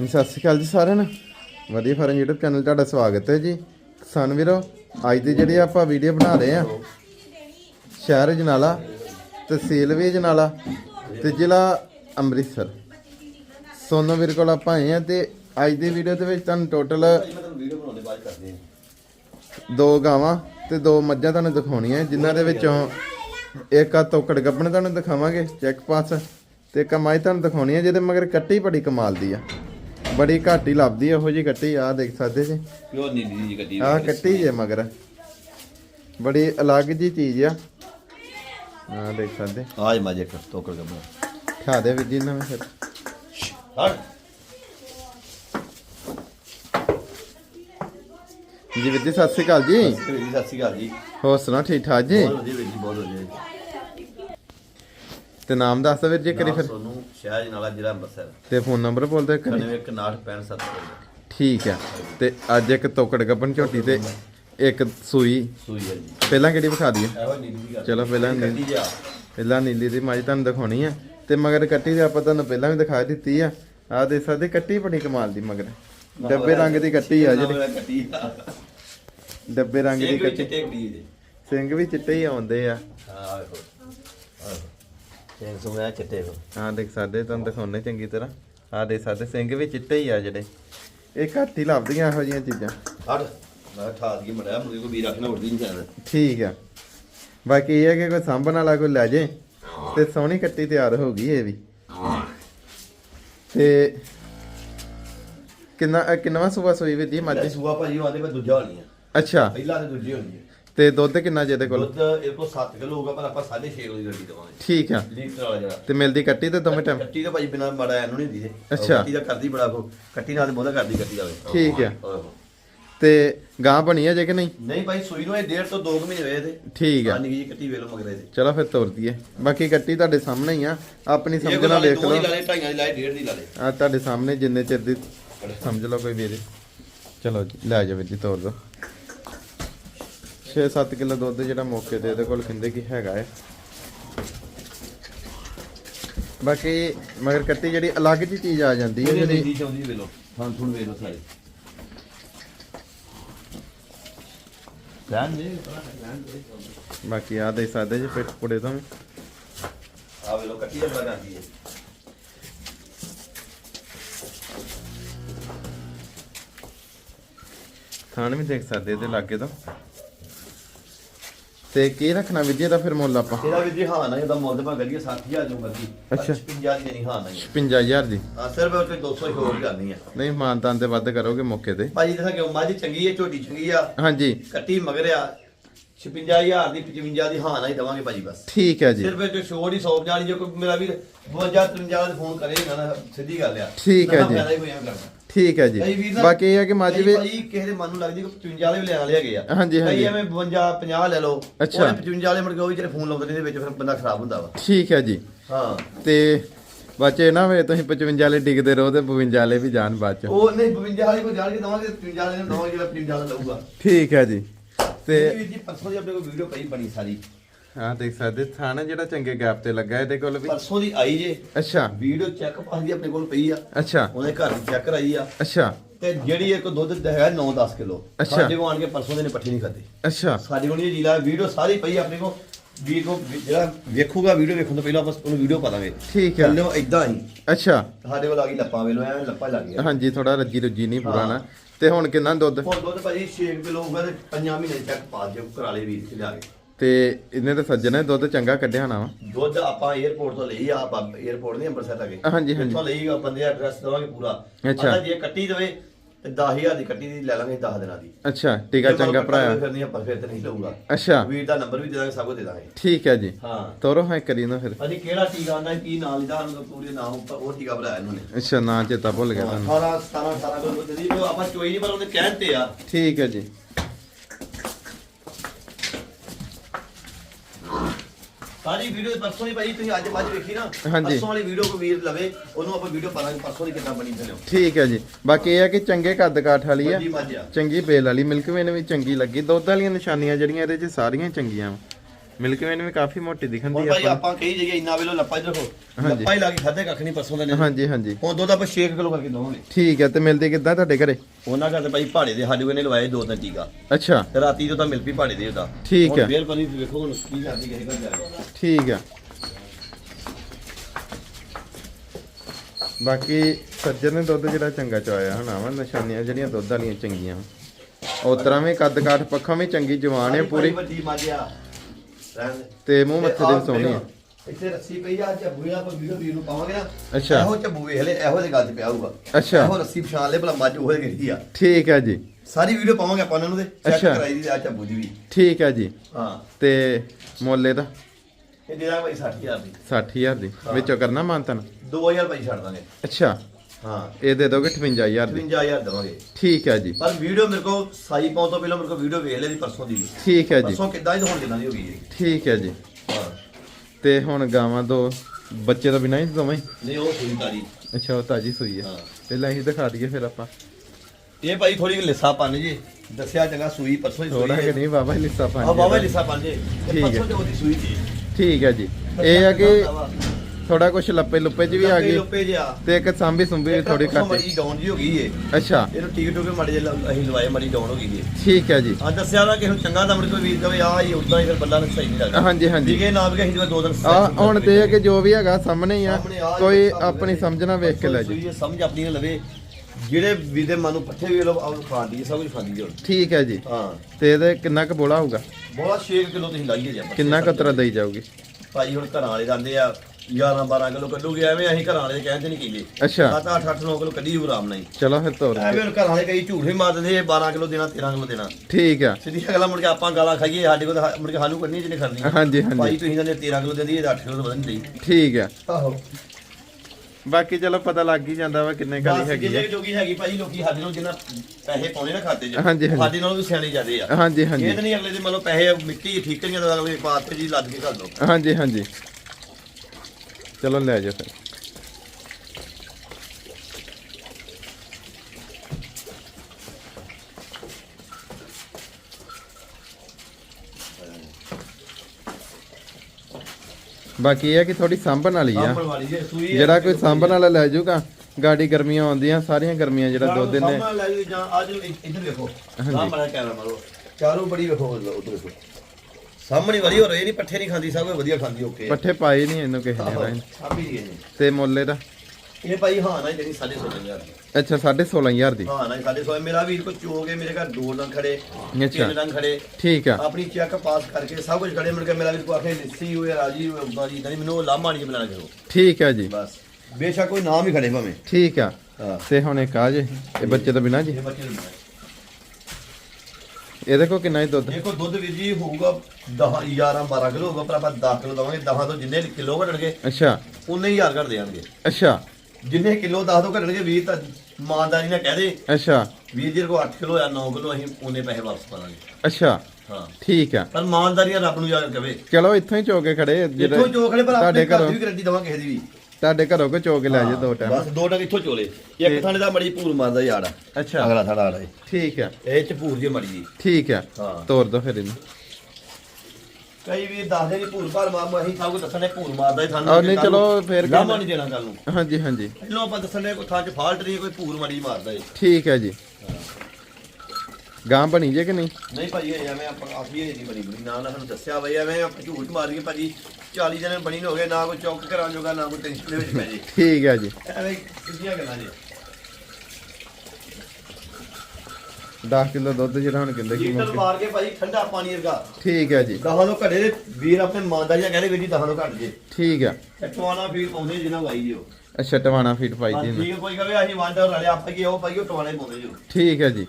ਜੀ, ਸਤਿ ਸ਼੍ਰੀ ਅਕਾਲ ਜੀ ਸਾਰਿਆਂ ਨੂੰ। ਵਧੀਆ ਫਾਰਮ YouTube ਚੈਨਲ ਤੁਹਾਡਾ ਸਵਾਗਤ ਹੈ ਜੀ। ਕਿਸਾਨ ਵੀਰੋ ਅੱਜ ਦੀ ਜਿਹੜੀ ਆਪਾਂ ਵੀਡੀਓ ਬਣਾ ਰਹੇ ਆ ਸ਼ਹਿਰ ਜਨਾਲਾ ਤਹਿਸੀਲ ਵੀ ਜਨਾਲਾ ਤੇ ਜ਼ਿਲ੍ਹਾ ਅੰਮ੍ਰਿਤਸਰ। ਸੋਨੋ ਵੀਰ ਕੋਲ ਆਪਾਂ ਆਏ ਆ ਤੇ ਅੱਜ ਦੀ ਵੀਡੀਓ ਦੇ ਵਿੱਚ ਤੁਹਾਨੂੰ ਟੋਟਲ ਦੋ ਗਾਵਾਂ ਤੇ ਦੋ ਮੱਝਾਂ ਤੁਹਾਨੂੰ ਦਿਖਾਉਣੀਆਂ। ਜਿਨ੍ਹਾਂ ਦੇ ਵਿੱਚੋਂ ਇੱਕ ਆ ਤੋਕੜ ਗੱਬਣ ਤੁਹਾਨੂੰ ਦਿਖਾਵਾਂਗੇ ਚੈੱਕ ਪਾਸ ਤੇ ਕਮਾਈ ਤੁਹਾਨੂੰ ਦਿਖਾਉਣੀ ਹੈ ਜਿਹਦੇ ਮਗਰ ਕੱਟੀ ਬੜੀ ਕਮਾਲ ਦੀ ਆ। ਬੜੀ ਘੱਟ ਹੀ ਲੱਭਦੀ ਆ ਉਹੋ ਜੀ ਕੱਟੀ ਆ ਦੇਖ ਸਕਦੇ ਜੀ? ਪਿਓਰ ਨੀਲੀ ਜੀ ਗੱਡੀ ਆ ਕੱਟੀ ਜੇ ਮਗਰ। ਬੜੀ ਅਲੱਗ ਜੀ ਚੀਜ਼ ਆ। ਆ ਦੇਖ ਸਕਦੇ। ਆਜ ਮਾਜੇ ਕਰ ਤੋਕੜ ਗੱਬਾ ਖਾ ਦੇ ਵੀ ਜੀ ਨਵੇਂ ਫਿਰ। ਹਟ ਜੀ ਵੀਰ ਜੀ ਸਤਿ ਸ਼੍ਰੀ ਅਕਾਲ ਜੀ। ਸਤਿ ਸ਼੍ਰੀ ਅਕਾਲ ਜੀ ਹੋਰ ਸੁਣਾ ਠੀਕ ਠਾਕ ਜੀ? ਬਹੁਤ ਵਧੀਆ ਵੀਰ ਜੀ ਬਹੁਤ ਵਧੀਆ। ਜੀ ਤੇ ਨਾਮ ਦੱਸ ਦਿਓ ਵੀਰ ਜੀ ਕਰੀ ਫਿਰ। ਤੁਹਾਨੂੰ ਸ਼ਹਿਰ ਨਾਲਾ ਜ਼ਿਲ੍ਹਾ ਅੰਮ੍ਰਿਤਸਰ। ਤੇ ਫੋਨ ਨੰਬਰ ਬੋਲ ਦਿਓ ਕਰੀ 9165 ਠੀਕ ਆ। ਤੇ ਅੱਜ ਇੱਕ ਤੋਕੜ ਗੱਬਣ ਝੋਟੀ ਤੇ ਇੱਕ ਸੂਈ। ਸੂਈ ਹੈ ਜੀ। ਪਹਿਲਾਂ ਕਿਹੜੀ ਵਿਖਾ ਦਈਏ? ਦੀ ਚਲੋ ਪਹਿਲਾਂ ਨੀਲੀ। ਪਹਿਲਾਂ ਨੀਲੀ ਦੀ ਮਾਈ ਤੁਹਾਨੂੰ ਦਿਖਾਉਣੀ ਆ। ਤੇ ਮਗਰ ਕੱਟੀ ਤੇ ਆਪਾਂ ਤੁਹਾਨੂੰ ਪਹਿਲਾਂ ਵੀ ਦਿਖਾ ਦਿੱਤੀ ਆ। ਆ ਦੇਖ ਸਕਦੇ ਕੱਟੀ ਬੜੀ ਕਮਾਲ ਦੀ ਮਗਰ। ਡੱਬੇ ਰੰਗ ਦੀ ਕੱਟੀ ਆ ਜਿਹੜੀ। ਡੱਬੇ ਰੰਗ ਦੀ ਕੱਟੀ। ਸਿੰਘ ਵੀ ਚਿੱਟੇ ਹੀ ਆਉਂਦੇ ਆ। ਹਾਂ ਵੇਖੋ ਇਹ ਸੁਣਿਆ ਚਿੱਟੇ ਕੋ ਆ ਦੇਖ ਸਕਦੇ ਤੁਹਾਨੂੰ ਦਿਖਾਉਣੇ ਚੰਗੀ ਤਰ੍ਹਾਂ। ਆ ਦੇਖ ਸਕਦੇ ਸਿੰਘ ਵੀ ਚਿੱਟੇ ਹੀ ਆ ਜਿਹੜੇ। ਇਹ ਘੱਟ ਹੀ ਲੱਭਦੀਆਂ ਇਹੋ ਜਿਹੀਆਂ ਚੀਜ਼ਾਂ। ਹਟ ਮੈਂ ਠਾਸ ਕੇ ਮੜਿਆ ਮੁੰਡੇ ਕੋ ਵੀਰ ਆਖਣਾ ਉੜਦੀ ਨਹੀਂ ਜਾਂਦਾ ਠੀਕ ਆ। ਬਾਕੀ ਇਹ ਹੈ ਕਿ ਕੋਈ ਸਾਂਭਣ ਵਾਲਾ ਕੋਈ ਲੈ ਜੇ ਤੇ ਸੋਹਣੀ ਕੱਟੀ ਤਿਆਰ ਹੋ ਗਈ ਇਹ ਵੀ। ਤੇ ਕਿੰਨਾ ਅ, ਕਿੰਨਵਾਂ ਸੂਆ ਸੂਈ ਵੀ ਦੀ ਮੱਝ? ਸੂਆ ਭਾਜੀ ਉਹ ਆਂਦੇ ਮੈਂ ਦੂਜਾ ਹੋਣੀ ਆ। ਅੱਛਾ। ਪਹਿਲਾਂ ਤੇ ਦੂਜੀ ਹੋਣੀ ਹੈ ਤੇ ਦੁੱਧ ਕਿੰਨਾ ਜਿਹਦੇ ਕੋਲ? ਦੁੱਧ ਇਹ ਕੋ 7 ਕਿਲੋ ਹੋਊਗਾ ਪਰ ਆਪਾਂ 6.5 ਕਿਲੋ ਦੀ ਗੱਡੀ ਦਵਾਂਗੇ। ਠੀਕ ਆ। ਲੀਟਰ ਵਾਲਾ ਜਿਹੜਾ। ਤੇ ਮਿਲਦੀ ਕੱਟੀ ਤੇ ਦੋਵੇਂ ਟਾਈਮ ਕੱਟੀ ਤਾਂ ਭਾਜੀ ਬਿਨਾ ਮਾੜਾ ਇਹਨੂੰ ਨਹੀਂ ਦੀਦੇ ਅੱਛਾ। ਕੱਟੀ ਦਾ ਕਰਦੀ ਬੜਾ ਕੋ ਕੱਟੀ ਨਾਲ ਬਹੁਤਾ ਕਰਦੀ ਕੱਟੀ ਜਾਵੇ ਠੀਕ ਆ। ਤੇ ਗਾਂ ਬਣੀ ਹੈ ਜੇ ਕਿ ਨਹੀਂ? ਨਹੀਂ ਭਾਈ ਸੂਈ ਨੂੰ ਇਹ ਡੇਢ ਤੋਂ 2 ਮਹੀਨੇ ਹੋਏ ਤੇ ਠੀਕ ਆ। ਨਿੱਕੀ ਜੀ ਕੱਟੀ ਵੇਲੋ ਮਗਰੇ ਦੇ ਚਲੋ ਫਿਰ ਤੋਰ ਦਈਏ ਬਾਕੀ ਕੱਟੀ ਤੁਹਾਡੇ ਸਾਹਮਣੇ ਹੀ ਆ। ਆਪਣੀ ਸਮਝ ਨਾਲ ਦੇਖ ਲਓ। ਲਾ ਲੈ ਢਾਈਆਂ ਦੀ ਲਾ ਲੈ ਡੇਢ ਦੀ ਲਾ ਲੈ। ਆ ਤੁਹਾਡੇ ਸਾਹਮਣੇ ਜਿੰਨੇ ਚਿਰ ਦੀ ਸਮਝ ਲਓ ਕੋਈ ਵੀਰੇ ਚਲੋ ਜੀ ਲੈ ਜਾਓ ਵੀਰ ਜੀ ਤੋਰ ਦੋ 6-7 ਕਿਲੋ ਦੁੱਧ ਜਿਹੜਾ ਮੌਕੇ ਤੇ ਇਹਦੇ ਕੋਲ ਕਹਿੰਦੇ ਕਿ ਹੈਗਾ ਹੈ। ਬਾਕੀ ਮਗਰ ਕੱਟੀ ਜਿਹੜੀ ਅਲੱਗ ਜੀ ਚੀਜ਼ ਆ ਜਾਂਦੀ ਹੈ ਜਿਹੜੀ ਦੀ ਚਾਉਂਦੀ ਵੇਲੋ ਹਾਂ ਥੁਣ ਵੇਲੋ ਸਾਰੇ। ਧਿਆਨ ਦੇ। ਧਿਆਨ ਦੇ ਬਾਕੀ ਆ ਦੇ ਸਕਦੇ ਜੀ ਪਿੱਠ ਪੁੜੇ ਤੋਂ। ਆ ਵੇਲੋ ਕੱਟੀ ਜਾਂਦੀ ਹੈ। ਥਾਣ ਵੀ ਦੇਖ ਸਕਦੇ ਇਹਦੇ ਲਾਗੇ ਤੋਂ। ਤੇ ਕੀ ਰੱਖਣਾ ਵਿਜੇ ਦਾ ਫਿਰ ਮੁੱਲ ਆਪਾਂ? ਇਹਦਾ ਵੀ ਜੀ ਹਾਂ ਨਾ ਇਹਦਾ ਮੁੱਲ ਤਾਂ ਕਰੀਏ 60000 ਜੋ ਮਰਜ਼ੀ। ਅੱਛਾ। 50 ਦੀ ਨਹੀਂ ਹਾਂ ਨਹੀਂ। 55000 ਦੀ। ਹਾਂ ਸਿਰਫ ਉਹ ਤੇ 200 ਹੀ ਹੋਰ ਕਰਨੀ ਆ। ਨਹੀਂ ਮਾਨਤਾਨ ਤੇ ਵੱਧ ਕਰੋਗੇ ਮੌਕੇ ਤੇ। ਭਾਜੀ ਦੱਸਾਂ ਕਿ ਮੱਝ ਚੰਗੀ ਹੈ ਝੋਟੀ ਚੰਗੀ ਆ। ਹਾਂਜੀ। ਕੱਟੀ ਮਗਰ ਆ 56000 ਦੀ 55 ਦੀ ਹਾਂ ਨਾ ਹੀ ਦਵਾਂਗੇ ਭਾਜੀ ਬਸ। ਠੀਕ ਹੈ ਜੀ। ਸਿਰਫ ਇੱਕ ਛੋੜ ਹੀ 100 50 ਜੇ ਕੋਈ ਮੇਰਾ ਵੀਰ 52 53 ਦੇ ਫੋਨ ਕਰੇਗਾ ਨਾ ਸਿੱਧੀ ਗੱਲ ਆ। ਠੀਕ ਹੈ ਨਾ ਜੀ। ਫਾਇਦਾ ਹੀ ਕੋਈ ਐਵੇਂ ਕਰਨਾ। ਠੀਕ ਹੈ ਜੀ। ਕਈ ਵੀਰ ਨਾ- ਬਾਕੀ ਇਹ ਹੈ ਕਿ ਮੱਝ ਵੀ ਭਾਜੀ ਕਿਸੇ ਦੇ ਮਨ ਨੂੰ ਲੱਗਦੀ ਕਿ 55 ਵਾਲੇ ਵੀ ਲੈਣ ਵਾਲੇ ਹੈਗੇ ਆ। ਹਾਂਜੀ, ਹਾਂਜੀ। ਕਈ ਐਵੇਂ 52 50 ਲੈ ਲਓ। ਅੱਛਾ। ਉਹਨੇ 55 ਵਾਲੇ ਮੁੜ ਕੇ ਉਹ ਵੀ ਜਿਹੜੇ ਫੋਨ ਲਾਉਂਦੇ ਨੇ ਇਹਦੇ ਵਿੱਚ ਫਿਰ ਬੰਦਾ ਖਰਾਬ ਹੁੰਦਾ ਵਾ। ਠੀਕ ਹੈ ਜੀ। ਹਾਂ। ਤੇ ਬੱਚੇ ਨਾ ਵੇ ਤੁਸੀਂ 55 ਵਾਲੇ ਡਿੱਗਦੇ ਰਹੋ ਤੇ 52 ਵਾਲੇ ਵੀ ਜਾਣ ਬਾਅਦ ਚ। ਉਹ ਨਹੀਂ 52 ਵਾਲੇ ਕੋਈ ਜਾਣ ਕੇ ਦਵਾਂਗੇ 53 ਵਾਲੇ ਨੂੰ ਦਵਾਂਗੇ ਜਿਹੜਾ 53 ਵਾਲਾ ਲਊਗਾ। ਠੀਕ ਹੈ ਜੀ। ਤੇ ਤੇ ਵੀਰ ਜੀ ਪਰਸੋਂ ਦੀ ਆਪਣੇ ਕੋਲ ਵੀਡੀਓ ਪਈ ਬਣੀ ਸਾਰੀ। ਹਾਂ ਦੇਖ ਸਕਦੇ ਥਾਣਾ ਜਿਹੜਾ ਚੰਗੇ ਗੈਪ ਤੇ ਲੱਗਾ ਇਹਦੇ ਕੋਲ ਵੀ। ਪਰਸੋਂ ਦੀ ਆਈ ਜੇ। ਅੱਛਾ। ਵੀਡੀਓ ਚੈੱਕ ਪਾਸ ਦੀ ਆਪਣੇ ਕੋਲ ਪਈ ਆ। ਅੱਛਾ। ਉਹਨੇ ਘਰ ਦੀ ਚੈੱਕ ਕਰਾਈ ਆ। ਅੱਛਾ। ਤੇ ਜਿਹੜੀ ਇੱਕ ਦੁੱਧ ਹੈਗਾ 9-10 ਕਿਲੋ। ਅੱਛਾ। ਸਾਡੇ ਕੋਲ ਆਣ ਕੇ ਪਰਸੋਂ ਦੇ ਨੇ ਪੱਠੀ ਨਹੀਂ ਖਾਦੀ ਅੱਛਾ। ਸਾਡੇ ਕੋਲ ਇਹ ਜੀਲਾ ਵੀਡੀਓ ਸਾਰੀ ਪਈ ਆਪਣੇ ਕੋਲ। ਵੀਰ ਕੋ ਜਿਹੜਾ ਵੇਖੂਗਾ ਵੀਡੀਓ ਵੇਖਣ ਤੋਂ ਪਹਿਲਾਂ ਆਪਾਂ ਉਹਨੂੰ ਵੀਡੀਓ ਪਾ ਦਾਂਗੇ। ਠੀਕ ਹੈ ਥੱਲੇ ਇਦਾਂ ਹੀ। ਅੱਛਾ। ਸਾਡੇ ਕੋਲ ਆ ਗਈ ਲੱਪਾਂ ਵੇਲੋ ਐ ਲੱਪਾਂ ਲੱਗ ਗਿਆ ਹਾਂਜੀ ਥੋੜਾ ਰੱਜੀ ਰੁੱਜੀ ਨਹੀਂ ਪੁਰਾਣਾ ਤੇ ਹੁਣ ਕਿੰਨਾ ਦੁੱਧ? ਹੁਣ ਦੁੱਧ ਭਾਜੀ 6 ਕਿਲੋ ਹੋਊਗਾ ਤੇ 5 ਮਹੀਨੇ ਚੈੱਕ ਪਾ ਦਿਓ ਕਰਾਲੇ ਵੀਰ ਤੇ ਜਾ ਕੇ। ਤੇ ਇਹਨੇ ਤਾਂ ਸੱਜਣਾ ਦੁੱਧ ਚੰਗਾ ਕੱਢਿਆ ਨਾ ਦੁੱਧ ਆਪਾਂ 에어ਪੋਰਟ ਤੋਂ ਲਈ ਆਪਾਂ 에어ਪੋਰਟ ਨਹੀਂ ਅੰਮ੍ਰਿਤਸਰ ਤੱਕ ਹਾਂਜੀ, ਹਾਂਜੀ। ਇੱਥੋਂ ਲਈ ਬੰਦੇ ਐਡਰੈਸ ਦਵਾਂਗੇ ਪੂਰਾ। ਅੱਛਾ। ਅੱਛਾ ਜੇ ਕੱਟੀ ਦੇਵੇ ਤੇ 10000 ਦੀ ਕੱਟੀ ਦੀ ਲੈ ਲਾਂਗੇ 10 ਦਿਨਾਂ ਦੀ। ਅੱਛਾ ਟੀਕਾ ਚੰਗਾ ਕੱਟਾ ਹੋਵੇ ਫਿਰ ਨਹੀਂ ਆਪਾਂ ਫਿਰ ਤੇ ਨਹੀਂ ਲਊਗਾ। ਅੱਛਾ। ਵੀਰ ਦਾ ਨੰਬਰ ਵੀ ਦੇ ਦਾਂਗੇ ਸਭ ਕੁਝ ਦੇ ਦਾਂਗੇ। ਠੀਕ ਹੈ ਜੀ। ਹਾਂ। ਤੋਰੋ ਹਾਂ ਕਰੀ ਨਾ ਫਿਰ। ਅਜੀ ਕਿਹੜਾ ਟੀਕਾ ਆਂਦਾ ਕੀ ਨਾਮ ਲਿਦਾ ਉਹਨੂੰ ਪੂਰੇ ਨਾਮ ਉੱਪਰ ਉਹ ਟੀਕਾ ਬਣਾਇਆ ਇਹਨਾਂ ਨੇ। ਅੱਛਾ ਨਾਂ ਚੇਤਾ ਭੁੱਲ ਗਿਆ ਤੁਹਾਨੂੰ। 18 17 18 ਕੋਲ ਦਿੱਤੀ ਉਹ ਆਪਾਂ ਚੋਈ ਨਹੀਂ ਪਰ ਉਹਨੇ ਕਹਿਣ ਤੇ ਆ। ਠੀਕ ਹੈ ਜੀ। ਸਾਰੀ ਵੀਡੀਓ ਪਰਸੋਂ ਦੀ ਭਾਈ ਤੁਸੀਂ ਅੱਜ ਮੱਝ ਵੇਖੀ ਨਾ ਹਾਂਜੀ। ਪਰਸੋਂ ਵਾਲੀ ਵੀਡੀਓ ਕੋ ਵੀਰ ਲਵੇ ਉਹਨੂੰ ਆਪਾਂ ਵੀਡੀਓ ਪਾਵਾਂਗੇ ਪਰਸੋਂ ਦੀ ਕਿੱਦਾਂ ਬਣੀ ਥੱਲੇ ਠੀਕ ਹੈ ਜੀ। ਬਾਕੀ ਇਹ ਹੈ ਕਿ ਚੰਗੇ ਕੱਦ ਕਾਠ ਵਾਲੀ ਆ ਵੱਡੀ ਮੱਝ ਆ। ਚੰਗੀ ਬੇਲ ਵਾਲੀ ਮਿਲਕ ਵੇਨ ਵੀ ਚੰਗੀ ਲੱਗੀ। ਦੁੱਧ ਵਾਲੀਆਂ ਨਿਸ਼ਾਨੀਆਂ ਜਿਹੜੀਆਂ ਇਹਦੇ 'ਚ ਸਾਰੀਆਂ ਚੰਗੀਆਂ ਵਾ। ਮਿਲਕ ਵੇਨ ਵੀ ਕਾਫੀ ਮੋਟੀ ਦਿਖਣ ਹੁਣ ਭਾਈ ਆਪਾਂ ਆਪਾਂ ਕਹੀ ਜਾਈਏ ਇੰਨਾ ਵੇਲੋ ਲੱਪਾ ਦੇਖੋ ਹਾਂਜੀ। ਲੱਪਾ ਹੀ ਲਾ ਕੇ ਖਾਦੇ ਕੱਖ ਨਹੀਂ ਪਰਸੋਂ ਦਾ ਨੇ ਹਾਂਜੀ ਹਾਂਜੀ। ਹੁਣ ਦੁੱਧ ਆਪਾਂ 6 ਕਿਲੋ ਕਰਕੇ ਦਵਾਂਗੇ। ਠੀਕ ਹੈ ਤੇ ਮਿਲਦੀ ਕਿੱਦਾਂ ਤੁਹਾਡੇ ਘਰੇ? ਉਹਨਾਂ ਘਰ ਤੇ ਭਾਈ ਪਹਾੜੇ ਦੇ ਸਾਡੇ ਨੇ ਲਵਾਏ ਦੋ ਤਿੰਨ ਟੀਕਾ। ਅੱਛਾ। ਤੇ ਰਾਤੀ ਤੋਂ ਤਾਂ ਮਿਲ ਪਈ ਪਹਾੜੇ ਦੇ ਉਹਦਾ। ਠੀਕ ਹੁਣ ਹੈ। ਫੇਰ ਪਨੀ ਵੇਖੋ ਹੁਣ ਕੀ ਕਰਦੀ ਕਿਸੇ ਘਰ ਜਾ ਕੇ। ਠੀਕ ਆ। ਬਾਕੀ ਸੱਜਣ ਨੇ ਦੁੱਧ ਜਿਹੜਾ ਚੰਗਾ ਚੋਇਆ ਹਨਾ ਵਾ ਨਿਸ਼ਾਨੀਆਂ ਜਿਹੜੀਆਂ ਦੁੱਧ ਵਾਲੀਆਂ ਚੰਗੀਆਂ। ਉਸ ਤਰ੍ਹਾਂ ਵੀ ਕੱਦ ਕਾਠ ਪੱਖਾਂ ਵੀ ਚੰਗੀ ਜਵਾਨ ਹੈ ਪੂਰੀ। ਵੱਡੀ ਮਾਜਿਆ ਰਹਿਣ ਦੇ। ਤੇ ਮੂੰਹ ਮੱਥੇ ਦੀ ਸੋਹਣੀ ਆ? ਇੱਥੇ ਰੱਸੀ ਪਈ ਆ ਝੱਬੂ ਆ ਕੋਈ ਵੀਡੀਓ ਵੀਰ ਨੂੰ ਪਾਵਾਂਗੇ ਨਾ। ਅੱਛਾ। ਇਹੋ ਝੱਬੂ ਵੇਖ ਲੈ ਇਹੋ ਦੇ ਗੱਲ 'ਚ ਪਿਆ ਹੋਊਗਾ। ਅੱਛਾ। ਇਹੋ ਰੱਸੀ ਪਛਾਣ ਲੈ ਭਲਾ ਮੱਝ ਉਹ ਗਿਰਦੀ ਆ। ਠੀਕ ਹੈ ਜੀ। ਸਾਰੀ ਵੀਡੀਓ ਪਾਵਾਂਗੇ ਆਪਾਂ ਉਹਨਾਂ ਨੂੰ ਤੇ ਚੈੱਕ ਅੱਛਾ। ਕਰਾਈ ਦੀ ਆ ਝੱਬੂ ਦੀ ਵੀ। ਠੀਕ ਹੈ ਜੀ। ਹਾਂ। ਤੇ ਮੁੱਲ ਇਹਦਾ? ਇਹ ਦੇਣਾ ਭਾਈ 60000 ਦੀ। 60000 ਦੀ। ਵਿੱਚੋਂ ਕਰਨਾ ਮਾਨਤਨ? 2000 ਭਾਈ ਛੱਡ ਦਾਂਗੇ। ਅੱਛਾ। ਹਾਂ। ਇਹ ਦੇ ਦੋਗੇ 58000 ਦੀ? 55000 ਦੇਵਾਂਗੇ। ਠੀਕ ਹੈ ਜੀ। ਪਰ ਵੀਡੀਓ ਮੇਰੇ ਕੋਲ ਸਾਈ ਪਾਉਣ ਤੋਂ ਪਹਿਲਾਂ ਮੇਰੇ ਕੋਲ ਵੀਡੀਓ ਵੇਖ ਲੈ ਦੀ ਪਰਸੋਂ ਦੀ। ਠੀਕ ਹੈ ਜੀ। ਪਰਸੋਂ ਕਿੱਦਾਂ ਦੀ ਹੁਣ ਕਿੱਦਾਂ ਦੀ ਹੋ ਗਈ ਹੈ ਠੀਕ ਹੈ ਜੀ। ਹਾਂ। ਤੇ ਹੁਣ ਗਾਵਾਂ ਦੋ ਬੱਚੇ ਤਾਂ ਬਿਨਾਂ ਹੀ ਦੋਵੇਂ? ਹੀ? ਨਹੀਂ ਉਹ ਸੂਈ ਤਾਰੀ ਅੱਛਾ ਉਹ ਤਾਜੀ ਸੂਈ ਹੈ। ਹਾਂ ਪਹਿਲਾਂ ਅਸੀਂ ਦਿਖਾ ਦਈਏ ਫਿਰ ਆਪਾਂ। ਇਹ ਭਾਈ ਥੋੜੀ ਲਿੱਸਾ ਪੰਨ ਜੀ। ਦੱਸਿਆ ਚੰਗਾ ਸੂਈ ਪਰਸੋਂ ਹੀ ਸੂਈ ਥੋੜਾ ਕਿ ਹੈ ਨਹੀਂ ਬਾਬਾ ਲਿੱਸਾ ਆ ਬਾਬਾ ਪਾਣੀ ਲਿੱਸਾ ਪੰਨ ਜੀ। ਹੈ। ਪਰਸੋਂ ਤੇ ਉਹਦੀ ਸੂਈ ਜੀ ਠੀਕ ਹੈ ਜੀ। ਇਹ ਆ ਕਿ ਥੋੜਾ ਕੁਝ ਲੱਪੇ ਲੁੱਪੇ ਚ ਵੀ ਆ ਗਈ ਲੋਪੇ ਜਿਆ ਤੇ ਇੱਕ ਸਾਂਭੀ ਸੁੰਭੀ ਵੀ ਥੋੜੀ ਘੱਟ। ਮੜੀ ਡਾਊਨ ਜੀ ਹੋ ਗਈ ਏ। ਅੱਛਾ। ਇਹਨੂੰ ਟਿਕਟ ਹੋ ਕੇ ਮੜੀ ਅਸੀਂ ਲਵਾਏ ਮੜੀ ਡਾਊਨ ਹੋ ਗਈ ਏ। ਠੀਕ ਹੈ ਜੀ। ਆ ਦੱਸਿਆ ਨਾ ਕਿ ਹੁਣ ਚੰਗਾ ਤਾਂ ਮੜ ਕੋਈ ਵੀਰ ਕਵੇ ਆ ਇਹ ਉਦਾਂ ਹੀ ਫਿਰ ਬੰਦਾ ਨੂੰ ਸਹੀ ਨਹੀਂ ਲੱਗਦਾ। ਹਾਂਜੀ ਹਾਂਜੀ। ਠੀਕ ਹੈ ਨਾ ਵੀ ਅਸੀਂ ਜਿਵੇਂ ਦੋ ਦਿਨ ਆ ਹੁਣ ਤੇ ਇਹ ਆ ਕਿ ਜੋ ਵੀ ਹੈਗਾ ਸਾਹਮਣੇ ਹੀ ਆ। ਕੋਈ ਆਪਣੀ। ਸਮਝਣਾ ਵੇਖ ਕੇ ਲੈ ਜੀ ਸਮਝ ਆਪਣੀ ਨਾ ਲਵੇ। ਜਿਹੜੇ ਵੀਰ ਦੇ ਮਨ ਨੂੰ ਪੱਠੇ ਵੀ ਲੋ ਆਉਂ ਖਾਂਦੀ ਹੈ ਸਭ ਕੁਝ ਖਾਂਦੀ ਹੈ। ਠੀਕ ਹੈ ਜੀ। ਹਾਂ। ਤੇ ਇਹਦੇ ਕਿੰਨਾ ਕੁ ਬੋਲਾ ਹੋਊਗਾ? ਬਹੁਤ 6 ਕਿਲੋ ਤੁਸੀਂ ਲਾਈਏ ਜੀ। ਕਿੰਨਾ ਕੁ ਤਰਾ ਦੇਈ ਜਾਊਗੀ? ਭਾਈ ਹੁਣ ਘਰਾਂ ਵਾਲੇ ਜਾਂਦੇ ਆ 11 12 ਕਿਲੋ ਕੱਢੂਗੇ ਐਵੇਂ ਅਸੀਂ ਘਰਾਂ ਵਾਲੇ ਕਹਿੰਦੇ ਨਹੀਂ ਕੀਲੇ। ਅੱਛਾ। 7 8 8 9 ਕਿਲੋ ਕੱਢੀ ਹੋਊ ਆਰਾਮ ਨਾਲ ਹੀ। ਚਲੋ ਫਿਰ ਤੋਰ ਐਵੇਂ ਹੁਣ ਘਰਾਂ ਵਾਲੇ ਕਈ ਝੂਠੇ ਮਾਰ ਦਿੰਦੇ 12 ਕਿਲੋ ਦੇਣਾ 13 ਕਿਲੋ ਦੇਣਾ। ਠੀਕ ਆ। ਸਿੱਧੀ ਅਗਲਾ ਮੁੜ ਕੇ ਆਪਾਂ ਗਾਲਾਂ ਖਾਈਏ ਸਾਡੇ ਕੋਲ ਤਾਂ ਹਾ- ਮੁੜ ਕੇ ਸਾਨੂੰ ਕੱਢਣੀ ਜਿਹਨੇ ਖੜਨੀ ਹਾਂਜੀ ਭਾਈ ਹਾਂਜੀ ਤੁਸੀਂ ਕਹਿੰਦੇ 13 ਕਿਲੋ ਦਿੰਦੀ ਇਹ 8 ਕਿਲੋ ਤਾਂ ਵਧਣ ਨਹੀਂ ਠੀਕ ਆ। ਆਹੋ। ਬਾਕੀ ਚਲੋ ਪਤਾ ਲੱਗ ਹੀ ਜਾਂਦਾ ਵਾ ਕਿੰਨੇ ਕਾਲੀ ਹੈਗੀ ਆ। ਜੋਗੀ ਹੈਗੀ ਭਾਈ ਲੋਕੀ ਸਾਡੇ ਨੂੰ ਜਿੰਨਾ ਪੈਸੇ ਪਾਉਣੇ ਨਾ ਖਾਤੇ 'ਚ ਹਾਂਜੀ, ਹਾਂਜੀ। ਸਾਡੇ ਨਾਲੋਂ ਵੀ ਸਿਆਣੇ ਜਾਂਦੇ ਆ। ਹਾਂਜੀ ਇਹ ਹਾਂਜੀ ਤਾਂ ਨਹੀਂ ਅਗਲੇ ਦੇ ਮੰਨ ਲਓ ਪੈਸੇ ਮਿੱਟੀ ਠੀਕਰੀਆਂ ਦਾ ਅਗਲੇ ਪਾਤੇ ਜੀ ਲੱਦ ਕੇ ਘੱਲ ਦੋ। ਹਾਂਜੀ ਹਾਂਜੀ। ਚਲੋ ਲੈ ਜਾਓ ਫਿਰ। ਬਾਕੀ ਇਹ ਹੈ ਕਿ ਥੋੜੀ ਸਾਂਭਣ ਵਾਲੀ ਆ। ਸਾਂਭਣ ਵਾਲੀ ਜੇ ਸੂਈ ਹੈ, ਜਿਹੜਾ ਕੋਈ ਸਾਂਭਣ ਵਾਲਾ ਲੈ ਜਾਊਗਾ ਗਾੜੀ ਗਰਮੀਆਂ ਆਉਂਦੀਆਂ ਸਾਰੀਆਂ ਗਰਮੀਆਂ ਜਿਹੜਾ ਦੁੱਧ ਇਹਨੇ ਸਾਂਭਣ ਲੈ ਜਾਓ ਜਾਂ ਅੱਜ ਇੱਧਰ ਵੇਖੋ ਹਾਂਜੀ। ਸਾਹ ਮਾਰਾ ਕੈਮਰਾ ਮਾਰੋ। ਚਾਰੋਂ ਬੜੀ ਵੇਖੋ ਉਧਰ ਵੇਖੋ ਸਾਹਮਣੇ ਵਾਲੀ ਹੋ ਰਹੀ ਨਹੀਂ ਪੱਠੇ ਨਹੀਂ ਖਾਂਦੀ ਸਭ ਕੁਝ ਵਧੀਆ ਖਾਂਦੀ ਓਕੇ ਪੱਠੇ ਪਾਏ ਨਹੀਂ ਇਹਨੂੰ ਕਿਸੇ ਨੇ। ਸਾਬੀ ਨੇ ਤੇ ਮੁੱਲੇ ਦਾ ਇਹ ਭਾਈ ਹਾਂ ਨਾ ਜਿਹੜੀ 16.5 ਹਜ਼ਾਰ ਅੱਛਾ 16500 ਦੀ। ਹਾਂ ਨਾ 16.5 ਮੇਰਾ ਵੀਰ ਕੋ ਚੋਗੇ ਮੇਰੇ ਘਰ ਦੋ ਡੰਗ ਖੜੇ ਅੱਛਾ। ਤਿੰਨ ਡੰਗ ਖੜੇ। ਠੀਕ ਆ। ਆਪਣੀ ਚੈੱਕ ਪਾਸ ਕਰਕੇ ਸਭ ਕੁਝ ਖੜੇ ਮਿਲ ਕੇ ਮੇਰਾ ਵੀਰ ਕੋ ਆਖੇ ਲਿੱਸੀ ਹੋਏ ਰਾਜੀ ਹੋਏ ਉਦਾਂ ਜੀ ਨਹੀਂ ਮੈਨੂੰ ਉਹ ਲਾਮਾ ਨਹੀਂ ਬਣਾ ਕਰੋ। ਠੀਕ ਆ ਜੀ। ਬਸ। ਬੇਸ਼ੱਕ ਕੋਈ ਨਾਮ ਹੀ ਖੜੇ ਭਾਵੇਂ। ਠੀਕ ਆ। ਹਾਂ। ਤੇ ਹੁਣ ਇੱਕ ਆ ਜੇ ਇਹ ਬੱਚੇ ਤੋਂ ਬਿਨਾ ਜੀ? ਇਹ ਬੱਚੇ ਨੂੰ। ਇਹਦੇ ਕੋ ਕਿੰਨਾ ਹੀ ਦੁੱਧ। ਦੇਖੋ ਦੁੱਧ ਵੀਰ ਜੀ ਹੋਊਗਾ 10 11 12 ਕਿਲੋ ਹੋਊਗਾ ਪਰ ਆਪਾਂ 10 ਕਿਲੋ ਦਵਾਂਗੇ 10 ਤੋਂ ਜਿੰਨੇ ਕਿਲੋ ਘਟਣਗੇ ਅੱਛਾ। ਉਨੇ ਹੀ ਹਜ਼ਾਰ ਘਟ ਦੇਣਗੇ। ਅੱਛਾ। ਜਿੰਨੇ ਕਿਲੋ 10 ਤੋਂ ਘਟਣਗੇ 20 ਤਾਂ ਇਮਾਨਦਾਰੀ ਨਾਲ ਕਹਿ ਦੇ। ਅੱਛਾ। ਵੀਰ ਜੀ ਕੋ 8 ਕਿਲੋ ਜਾਂ 9 ਕਿਲੋ ਅਸੀਂ ਉਨੇ ਪੈਸੇ ਵਾਪਸ ਪਾਵਾਂਗੇ ਅੱਛਾ। ਹਾਂ। ਠੀਕ ਆ। ਪਰ ਇਮਾਨਦਾਰੀ ਨਾਲ ਰੱਬ ਨੂੰ ਯਾਦ ਕਵੇ। ਚਲੋ ਇੱਥੋਂ ਹੀ ਚੋਕੇ ਖੜੇ ਇੱਥੋਂ ਚੋਖਲੇ ਪਰ ਤੁਹਾਡੇ ਆਪਣੇ ਘਰ ਘਰੋਂ ਦੀ ਵੀ ਗਰੰਟੀ ਦਵਾਂਗੇ ਕਿਸੇ ਦੀ ਵੀ। ਤੁਹਾਡੇ ਘਰੋਂ ਕੋ ਚੋਕੇ ਲੈ ਜਾ ਦੋ ਟਾਈਮ ਬਸ ਦੋ ਟੰਗ ਇੱਥੋਂ ਚੋਲੇ। ਇੱਕ ਥਾਣੇ ਦਾ ਮੜੀ ਭੂਰ ਮਾਰਦਾ ਯਾਰ। ਅੱਛਾ। ਅਗਲਾ ਥਾੜਾ ਆੜਾ ਠੀਕ ਆ। ਇਹ ਚ ਭੂਰ ਜੇ ਮੜੀ ਜੀ। ਠੀਕ ਆ। ਹਾਂ। ਤੋਰ ਦੋ ਫਿਰ ਇਹਨੂੰ। ਕਈ ਵੀ ਦੱਸਦੇ ਨਹੀਂ ਭੂਰ ਭਾਰ ਮਾਰ ਅਸੀਂ ਸਭ ਕੁਝ ਦੱਸਣੇ ਭੂਰ ਮਾਰਦਾ ਹੀ ਸਾਨੂੰ ਆਹ ਨਹੀਂ, ਚਲੋ ਫਿਰ ਲਾਮਾ ਨਹੀਂ ਦੇਣਾ ਕੱਲ ਨੂੰ। ਹਾਂਜੀ ਹਾਂਜੀ। ਪਹਿਲਾਂ ਆਪਾਂ ਦੱਸਣੇ ਕੋਈ ਥਾਂ 'ਚ ਫਾਲਟ ਨਹੀਂ ਕੋਈ ਭੂਰ ਮੜੀ ਮਾਰਦਾ ਏ ਠੀਕ ਹੈ ਜੀ। ਗਾਂ ਬਣੀ ਜੇ ਕਿ ਨਹੀਂ? ਨਹੀਂ ਭਾਜੀ ਇਹ ਐਵੇਂ ਆਪਾਂ ਆਖੀ ਇਹ ਨਹੀਂ ਬਣੀ ਬਣੀ। ਨਾ ਨਾ ਸਾਨੂੰ ਦੱਸਿਆ ਬਈ ਐਵੇਂ ਆਪਾਂ ਝੂਠ ਮਾਰੀਏ ਭਾਜੀ। 40 ਦਿਨ ਬਣੀ ਨੂੰ ਹੋ ਗਏ ਨਾ ਕੋਈ ਚੌਕ ਕਰਾਂ ਜੋਗਾ ਨਾ ਕੋਈ ਟੈਨਸ਼ਨ ਦੇ ਵਿੱਚ ਪੈ ਜੇ। ਠੀਕ ਹੈ ਜੀ। ਐਵੇਂ ਕਿੰਨੀਆਂ ਗੱਲਾਂ ਜੀ। 10 ਕਿਲੋ ਦੁੱਧ ਜਿਹੜਾ ਹੁਣ ਕਿੰਦੇ ਕੀ ਲੀਟਰ ਮੁੱਕ। ਮਾਰ ਕੇ ਭਾਜੀ ਠੰਡਾ ਪਾਣੀ ਵਰਗਾ। ਠੀਕ ਹੈ ਜੀ। ਦਹਾਂ ਤੋਂ ਘੜੇ ਦੇ ਵੀਰ ਆਪਣੇ ਇਮਾਨਦਾਰੀਆਂ ਕਹਿੰਦੇ ਵੀਰ ਜੀ ਦਹਾਂ ਤੋਂ ਘੱਟ ਜੇ। ਠੀਕ ਆ। ਟਵਾਣਾ ਫੀਲ ਪਾਉਂਦੇ ਜਿਹਨਾਂ ਵਾਈ ਜਿਓ ਅੱਛਾ ਟਵਾਣਾ ਫੀਟ ਪਾਈ ਦੀ ਇਹਨੇ। ਠੀਕ ਹੈ, ਕੋਈ ਕਹੇ ਅਸੀਂ ਵਾਂਡਾ ਰਲੇ ਆਪਾਂ ਕੀ ਉਹ ਪਾਈਓ ਟਵਾਣੇ ਪਾਉਂਦੇ ਜੋ ਠੀਕ ਹੈ ਜੀ।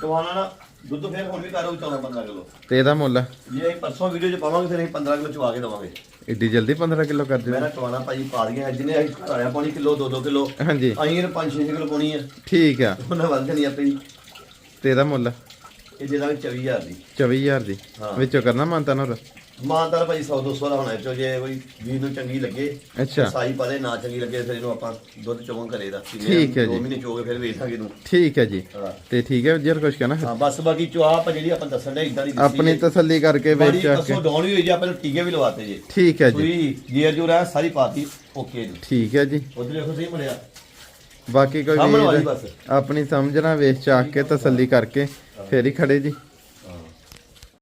ਟਵਾਣਾ ਨਾ ਦੁੱਧ ਫੇਰ ਹੁਣ ਵੀ ਕਰੋ 14 15 ਕਿਲੋ। ਤੇ ਇਹਦਾ ਮੁੱਲ ਜੇ ਅਸੀਂ ਪਰਸੋਂ ਵੀਡੀਓ 'ਚ ਪਾਵਾਂਗੇ ਫਿਰ ਅਸੀਂ 15 ਕਿਲੋ ਚਵਾ ਕੇ ਦਵਾਂਗੇ। ਏਡੀ ਜਲਦੀ 15 ਕਿਲੋ ਕਰ ਦਿਓ। ਨਾ ਟਵਾਣਾ ਭਾਜੀ ਪਾ ਦਈਆਂ ਜਿਹਨੇ ਅਸੀਂ ਘਰਾਇਆ ਪਾਣੀ ਕਿਲੋ 2-2 ਕਿਲੋ। ਹਾਂਜੀ। ਅਸੀਂ ਇਹ 5-6 ਕਿਲੋ ਪਾਉਣੀ ਆ। ਠੀਕ ਆ। ਉਹਨਾਂ ਵੱਧ ਜਾਣੀ ਆਪੇ ਹੀ। ਤੇ ਇਹਦਾ ਮੁੱਲ? ਇਹ ਦੇ ਦਾਂਗੇ 24000 ਦੀ। 24000 ਦੀ। ਹਾਂ। ਵਿੱਚੋਂ ਕਰਨਾ ਮੰਨਤਾ ਨਾ ਹੋਰ? ਮਾਨਦਾਰ ਭਾਜੀ 100 200 ਦਾ ਹੋਣਾ ਚੋ ਜੇ ਕੋਈ ਵੀਰ ਨੂੰ ਚੰਗੀ ਲੱਗੇ ਅੱਛਾ। ਸਾਈ ਪਾਦੇ ਨਾ ਚੰਗੀ ਲੱਗੇ ਫਿਰ ਇਹਨੂੰ ਆਪਾਂ ਦੁੱਧ ਚੋਣ ਕਰੇ ਦਾ। ਠੀਕ ਹੈ ਜੀ। ਦੋ ਮਹੀਨੇ ਚੋਗੇ ਫਿਰ ਵੇਚਾਂਗੇ ਇਹਨੂੰ। ਠੀਕ ਹੈ ਜੀ। ਹਾਂ। ਤੇ ਠੀਕ ਹੈ ਜਰ ਕੁਛ ਕਹਿਣਾ। ਹਾਂ ਬਸ ਬਾਕੀ ਚੋ ਆਪਾਂ ਜਿਹੜੀ ਆਪਾਂ ਦੱਸਣ ਦੇ ਇਦਾਂ ਦੀ ਦੱਸੀ ਆਪਣੀ। ਤਸੱਲੀ ਕਰਕੇ ਬੜੀ ਵੇਚ ਕੇ। ਕਸੋ ਡਾਉਣ ਵੀ ਹੋਈ ਜੀ ਆਪਾਂ ਨੂੰ ਟੀਕੇ ਵੀ ਲਵਾਤੇ ਜੀ। ਠੀਕ ਹੈ ਜੀ। ਸੂਈ ਜੀਰ ਜੋ ਰਹਿ ਸਾਰੀ ਪਾਤੀ ਓਕੇ ਜੀ। ਠੀਕ ਹੈ ਜੀ। ਉਧਰ ਦੇਖੋ ਸਹੀ ਮੜਿਆ ਬਾਕੀ ਕੋਈ ਸਾਹਮਣੇ ਵਾਲੀ ਵੀਰ ਬਸ। ਆਪਣੀ ਸਮਝਣਾ ਵੇਚ ਚਾਕ ਕੇ ਤਸੱਲੀ ਕਰਕੇ ਫੇਰ ਹੀ ਖੜੇ ਜੀ।